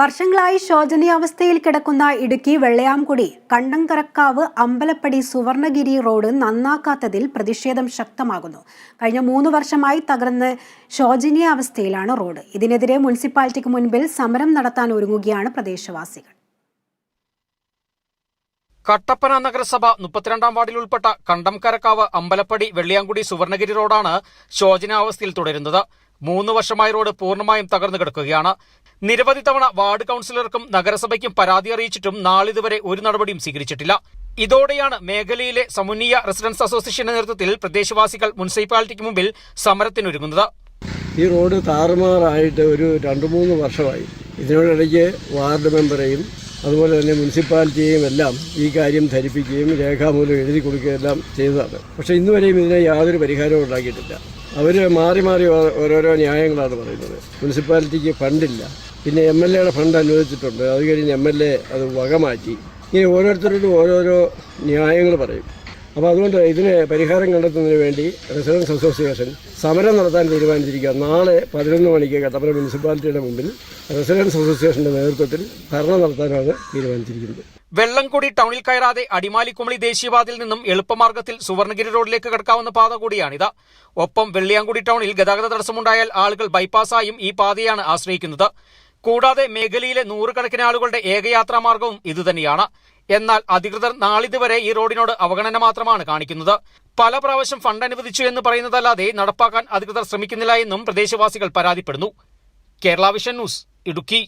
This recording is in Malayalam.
വർഷങ്ങളായി ശോചനീയാവസ്ഥയിൽ കിടക്കുന്ന ഇടുക്കി വെള്ളയാംകുടി കണ്ടങ്കരക്കാവ് അമ്പലപ്പടി സുവർണഗിരി റോഡ് നന്നാക്കാത്തതിൽ പ്രതിഷേധം ശക്തമാകുന്നു. കഴിഞ്ഞ മൂന്ന് വർഷമായി തകർന്ന് ശോചനീയാവസ്ഥയിലാണ് റോഡ്. ഇതിനെതിരെ മുനിസിപ്പാലിറ്റിക്ക് മുൻപിൽ സമരം നടത്താൻ ഒരുങ്ങുകയാണ് പ്രദേശവാസികൾ. കട്ടപ്പന നഗരസഭ മുപ്പത്തിരണ്ടാം വാർഡിൽ ഉൾപ്പെട്ട കണ്ടംകരക്കാവ് അമ്പലപ്പടി വെള്ളിയാംകുടി സുവർണഗിരി റോഡാണ് ശോചനാവസ്ഥയിൽ തുടരുന്നത്. മൂന്ന് വർഷമായി റോഡ് പൂർണമായും തകർന്നു കിടക്കുകയാണ്. നിരവധി തവണ വാർഡ് കൌൺസിലർക്കും നഗരസഭയ്ക്കും പരാതി അറിയിച്ചിട്ടും നാളിതുവരെ ഒരു നടപടിയും സ്വീകരിച്ചിട്ടില്ല. ഇതോടെയാണ് മേഖലയിലെ സമുന്നീയ റെസിഡൻസ് അസോസിയേഷന്റെ നേതൃത്വത്തിൽ പ്രദേശവാസികൾ മുനിസിപ്പാലിറ്റിക്ക് മുമ്പിൽ സമരത്തിനൊരുങ്ങുന്നത്. ഈ റോഡ് താറുമാറായിട്ട് ഒരു രണ്ട് മൂന്ന് വർഷമായി. ഇതിനോടിടയ്ക്ക് വാർഡ് മെമ്പറെയും അതുപോലെ തന്നെ മുനിസിപ്പാലിറ്റിയെയും എല്ലാം ഈ കാര്യം ധരിപ്പിക്കുകയും രേഖാമൂലം എഴുതി കൊടുക്കുകയും എല്ലാം ചെയ്തതാണ്. പക്ഷേ ഇന്നുവരെയും ഇതിനെ യാതൊരു പരിഹാരവും ഉണ്ടാക്കിയിട്ടില്ല. അവർ മാറി മാറി ഓരോരോ ന്യായങ്ങളാണ് പറയുന്നത്. മുനിസിപ്പാലിറ്റിക്ക് ഫണ്ടില്ല. പിന്നെ എം എൽ എയുടെ ഫണ്ട് അനുവദിച്ചിട്ടുണ്ട് അത് കഴിഞ്ഞ് എം എൽ എ അത് വകമാറ്റി. ഇങ്ങനെ ഓരോരുത്തരോടും ഓരോരോ ന്യായങ്ങൾ പറയും. അപ്പോൾ അതുകൊണ്ട് ഇതിന് പരിഹാരം കണ്ടെത്തുന്നതിന് വേണ്ടി റെസിഡൻസ് അസോസിയേഷൻ സമരം നടത്താൻ തീരുമാനിച്ചിരിക്കുക. നാളെ പതിനൊന്ന് മണിക്ക് കട്ടപ്പന മുനിസിപ്പാലിറ്റിയുടെ മുമ്പിൽ റെസിഡൻസ് അസോസിയേഷന്റെ നേതൃത്വത്തിൽ ധർണ നടത്താനാണ് തീരുമാനിച്ചിരിക്കുന്നത്. വെള്ളംകുടി ടൗണിൽ കയറാതെ അടിമാലിക്കുമളി ദേശീയപാതയിൽ നിന്നും എളുപ്പമാർഗത്തിൽ സുവർണഗിരി റോഡിലേക്ക് കടക്കാവുന്ന പാത കൂടിയാണിത്. ഒപ്പം വെള്ളിയാങ്കുടി ടൗണിൽ ഗതാഗത തടസ്സമുണ്ടായാൽ ആളുകൾ ബൈപ്പാസായും ഈ പാതയാണ് ആശ്രയിക്കുന്നത്. കൂടാതെ മേഖലയിലെ നൂറുകണക്കിന് ആളുകളുടെ ഏകയാത്രാ മാർഗവും ഇതുതന്നെയാണ്. എന്നാൽ അധികൃതർ നാളിതുവരെ ഈ റോഡിനോട് അവഗണന മാത്രമാണ് കാണിക്കുന്നത്. പല പ്രാവശ്യം ഫണ്ട് അനുവദിച്ചു എന്ന് പറയുന്നതല്ലാതെ നടപ്പാക്കാൻ അധികൃതർ ശ്രമിക്കുന്നില്ല എന്നും പ്രദേശവാസികൾ പരാതിപ്പെടുന്നു. Kerala vision news Idukki.